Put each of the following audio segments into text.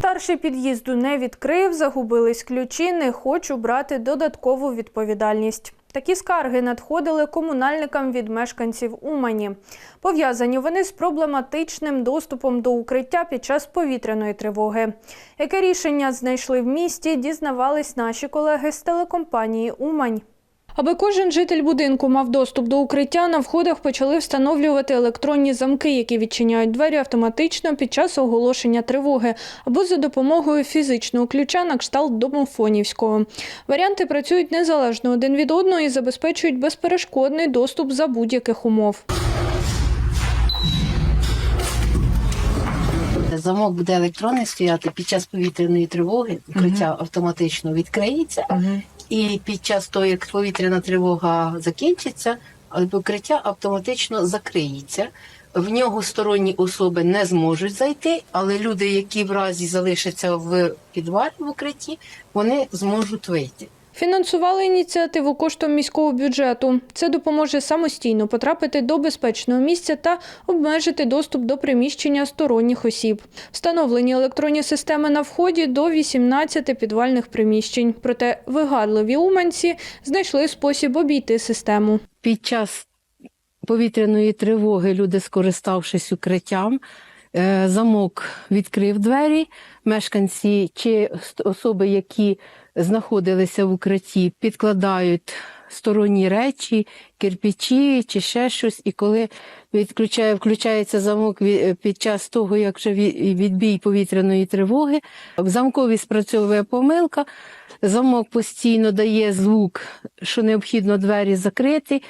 Старший під'їзду не відкрив, загубились ключі, не хочу брати додаткову відповідальність. Такі скарги надходили комунальникам від мешканців Умані. Пов'язані вони з проблематичним доступом до укриття під час повітряної тривоги. Яке рішення знайшли в місті, дізнавались наші колеги з телекомпанії Умань. Аби кожен житель будинку мав доступ до укриття, на входах почали встановлювати електронні замки, які відчиняють двері автоматично під час оголошення тривоги або за допомогою фізичного ключа на кшталт домофонівського. Варіанти працюють незалежно один від одного і забезпечують безперешкодний доступ за будь-яких умов. Замок буде електронний стояти під час повітряної тривоги, укриття автоматично відкриється, і під час того, як повітряна тривога закінчиться, покриття автоматично закриється. В нього сторонні особи не зможуть зайти, але люди, які в разі залишаться в підвалі в укритті, вони зможуть вийти. Фінансували ініціативу коштом міського бюджету. Це допоможе самостійно потрапити до безпечного місця та обмежити доступ до приміщення сторонніх осіб. Встановлені електронні системи на вході до 18 підвальних приміщень. Проте вигадливі уманці знайшли спосіб обійти систему. Під час повітряної тривоги люди, скориставшись укриттям, замок відкрив двері. Мешканці чи особи, які знаходилися в укритті, підкладають сторонні речі, кирпичі чи ще щось. І коли відключає, включається замок під час того, як вже відбій повітряної тривоги, в замкові спрацьовує помилка. Замок постійно дає звук, що необхідно двері закрити.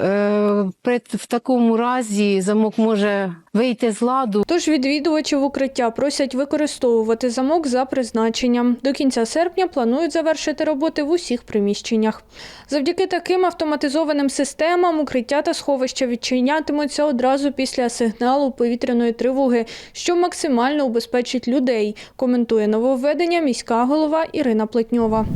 Е, В такому разі замок може вийти з ладу. Тож відвідувачів укриття просять використовувати замок за призначенням. До кінця серпня планують завершити роботи в усіх приміщеннях. Завдяки таким автоматизованим системам укриття та сховища відчинятимуться одразу після сигналу повітряної тривоги, що максимально убезпечить людей, коментує нововведення міська голова Ірина Плетньова.